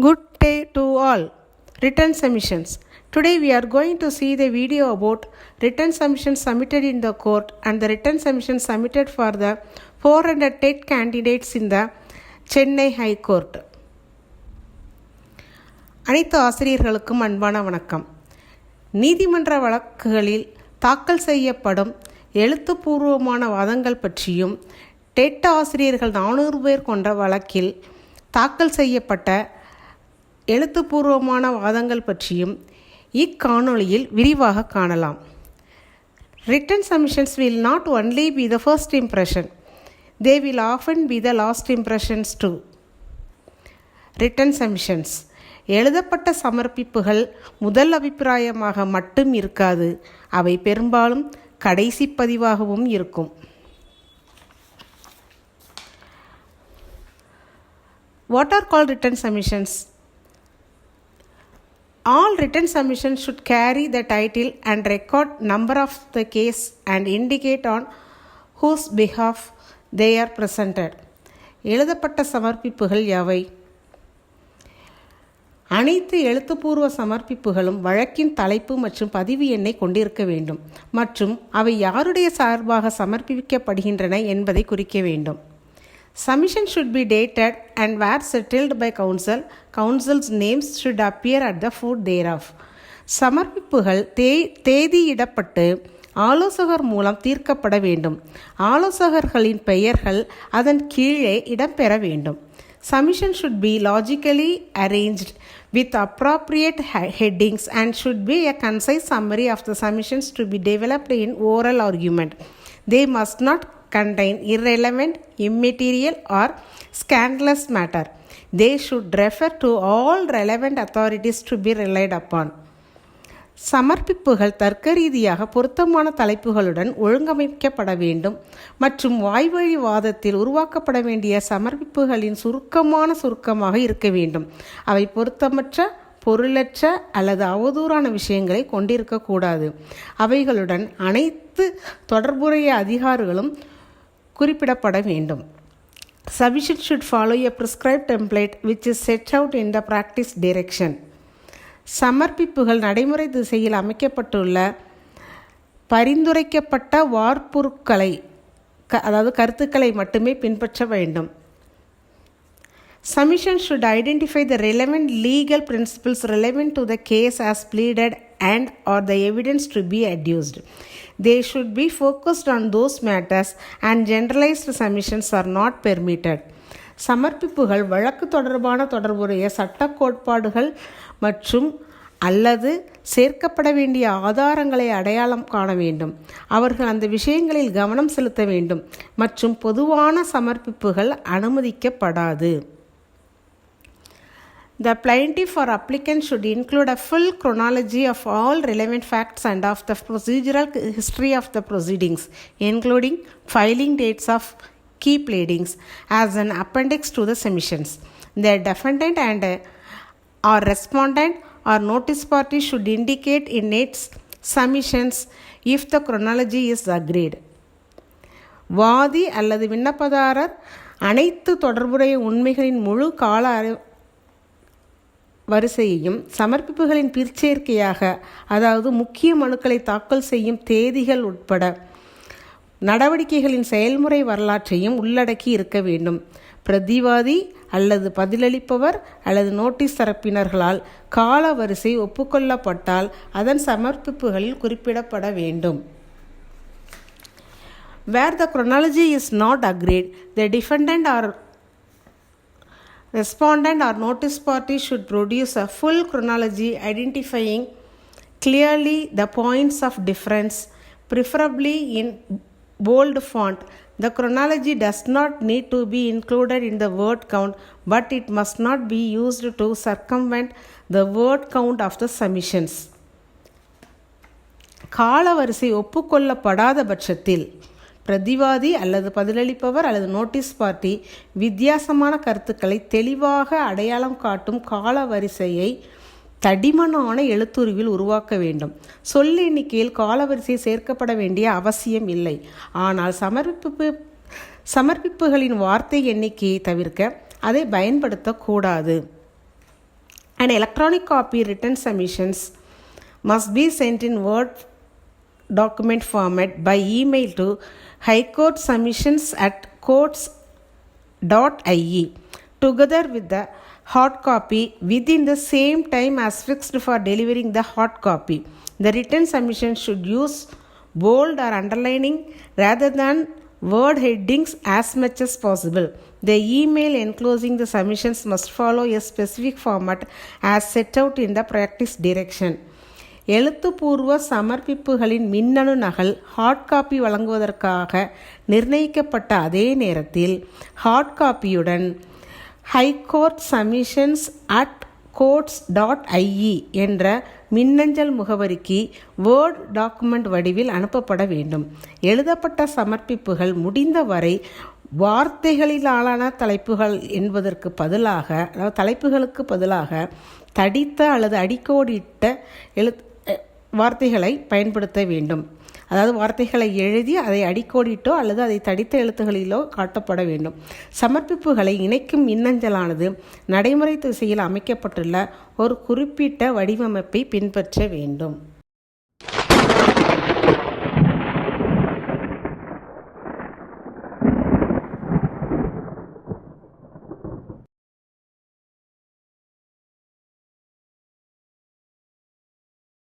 Good day to all. Return submissions. Today we are going to see the video about return submissions submitted in the court and the return submissions submitted for the 400 TET candidates in the Chennai High Court. அனைத்து ஆசிரியர்களுக்கும் அன்பான வணக்கம் நீதிமன்ற வழக்குகளில் தாக்கல் செய்யப்படும் எழுத்துப்பூர்வமான வாதங்கள் பற்றியும் டெட் ஆசிரியர்கள் நானூறு பேர் கொண்ட வழக்கில் தாக்கல் செய்யப்பட்ட எழுத்துப்பூர்வமான வாதங்கள் பற்றியும் இக்காணொளியில் விரிவாக காணலாம் written submissions will not only be the first impression they will often be the last impressions too written submissions எழுதப்பட்ட சமர்ப்பிப்புகள் முதல் அபிப்பிராயமாக மட்டும் இருக்காது அவை பெரும்பாலும் கடைசி பதிவாகவும் இருக்கும் what are called written submissions All written submissions should carry the title and record number of the case and indicate on whose behalf they are presented. எழுதப்பட்ட சமர்ப்பிப்புகள் யாவை? அனைத்து எழுத்துப்பூர்வ சமர்ப்பிப்புகளும் வழக்கின் தலைப்பு மற்றும் பதிவு எண்ணை கொண்டிருக்க வேண்டும். மற்றும் அவை யாருடைய சார்பாக சமர்ப்பிக்கப்படுகின்றன என்பதை குறிக்க வேண்டும். Submission should dated and and where settled by council, council's names should appear at the foot thereof. சமர்ப்பிப்புகள் தே தேதியிடப்பட்டு ஆலோசகர் மூலம் தீர்க்கப்பட வேண்டும் ஆலோசகர்களின் பெயர்கள் அதன் கீழே இடம்பெற வேண்டும் submission should be logically arranged with appropriate headings and should be a concise summary of the submissions to be developed in oral argument they must not contain irrelevant, immaterial, or scandalous matter. They should refer to all relevant authorities to be relied upon. சமர்ப்பிப்புகள் தர்க்க ரீதியாக பொருத்தமான தலைப்புகளுடன் ஒழுங்கமைக்கப்பட வேண்டும் மற்றும் வாய்வழி வாதத்தில் உருவாக்கப்பட வேண்டிய சமர்ப்பிப்புகளின் சுருக்கமான சுருக்கமாக இருக்க வேண்டும் அவை பொருத்தமற்ற பொருளற்ற அல்லது அவதூறான விஷயங்களை கொண்டிருக்கக்கூடாது அவைகளுடன் அனைத்து தொடர்புடைய அதிகாரிகளும் குறிப்பிடப்பட வேண்டும் submission should follow a prescribed template which is set out in the practice direction சமர்ப்பிப்புகள் நடைமுறை திசையில் அமைக்கப்பட்டுள்ள பரிந்துரைக்கப்பட்ட வார்ப்புருக்களை க அதாவது கருத்துக்களை மட்டுமே பின்பற்ற வேண்டும் submission should identify the relevant legal principles relevant to the case as pleaded and or the evidence to be adduced. They should be focused on those matters and generalized submissions are not permitted. சமர்ப்பிப்புகள் வழக்கு தொடர்பான தொடர்புடைய சட்ட கோட்பாடுகள் மற்றும் அல்லது சேர்க்கப்பட வேண்டிய ஆதாரங்களை அடையாளம் காண வேண்டும் அவர்கள் அந்த விஷயங்களில் கவனம் செலுத்த வேண்டும் மற்றும் பொதுவான சமர்ப்பிப்புகள் அனுமதிக்கப்படாது The plaintiff or applicant should include a full chronology of all relevant facts and of the procedural history of the proceedings, including filing dates of key pleadings, as an appendix to the submissions. The defendant and uh, or respondent or notice party should indicate in its submissions if the chronology is agreed. வாதி அல்லது விண்ணப்பதாரர் அனைத்து தொடர்புடைய உண்மைகளின் முழு கால அறி வரிசையையும் சமர்ப்பிப்புகளின் பிற்சேர்க்கையாக அதாவது முக்கிய மனுக்களை தாக்கல் செய்யும் தேதிகள் உட்பட நடவடிக்கைகளின் செயல்முறை வரலாற்றையும் உள்ளடக்கி இருக்க வேண்டும். பிரதிவாதி அல்லது பதிலளிப்பவர் அல்லது நோட்டீஸ் தரப்பினர்களால் கால வரிசை ஒப்புக்கொள்ளப்பட்டால் அதன் சமர்ப்பிப்புகளில் குறிப்பிடப்பட வேண்டும். Where the chronology is not agreed the defendant or respondent or notice party should produce a full chronology identifying clearly the points of difference, preferably in bold font. The chronology does not need to be included in the word count, but it must not be used to circumvent the word count of the submissions. காலவரிசை ஒப்புக்கொள்ளப்படாத பட்சத்தில் பிரதிவாதி அல்லது பதிலளிப்பவர் அல்லது notice party வித்தியாசமான கருத்துக்களை தெளிவாக அடையாளம் காட்டும் கால வரிசையை தடிமனான எழுத்துருவில் உருவாக்க வேண்டும். சொல் எண்ணிக்கையில் காலவரிசை சேர்க்கப்பட வேண்டிய அவசியம் இல்லை. ஆனால் சமர்ப்பிப்பு சமர்ப்பிப்புகளின் வார்த்தை எண்ணிக்கையை தவிர்க்க அதை பயன்படுத்தக்கூடாது. And electronic copy written submissions must be sent in word document format by email to High submissions at courts.ie together with the hard copy within the same time as fixed for delivering the hard copy. The written submission should use bold or underlining rather than word headings as much as possible. The email enclosing the submissions must follow a specific format as set out in the practice direction. எழுத்துப்பூர்வ சமர்ப்பிப்புகளின் மின்னணு நகல் hard copy வழங்குவதற்காக நிர்ணயிக்கப்பட்ட அதே நேரத்தில் heart காப்பியுடன் high court submissions at courts dot IE என்ற மின்னஞ்சல் முகவரிக்கு வேர்ட் டாக்குமெண்ட் வடிவில் அனுப்பப்பட வேண்டும். எழுதப்பட்ட சமர்ப்பிப்புகள் முடிந்தவரை வார்த்தைகளிலான தலைப்புகள் என்பதற்கு பதிலாக அதாவது தலைப்புகளுக்கு பதிலாக தடித்த அல்லது அடிக்கோடிட்ட எழுத் வார்த்தைகளை பயன்படுத்த வேண்டும். அதாவது வார்த்தைகளை எழுதி அதை அடிக்கோடிட்டோ அல்லது அதை தடித்த எழுத்துகளிலோ காட்டப்பட வேண்டும். சமர்ப்பிப்புகளை இணைக்கும் மின்னஞ்சலானது நடைமுறை திசையில் அமைக்கப்பட்டுள்ள ஒரு குறிப்பிட்ட வடிவமைப்பை பின்பற்ற வேண்டும்.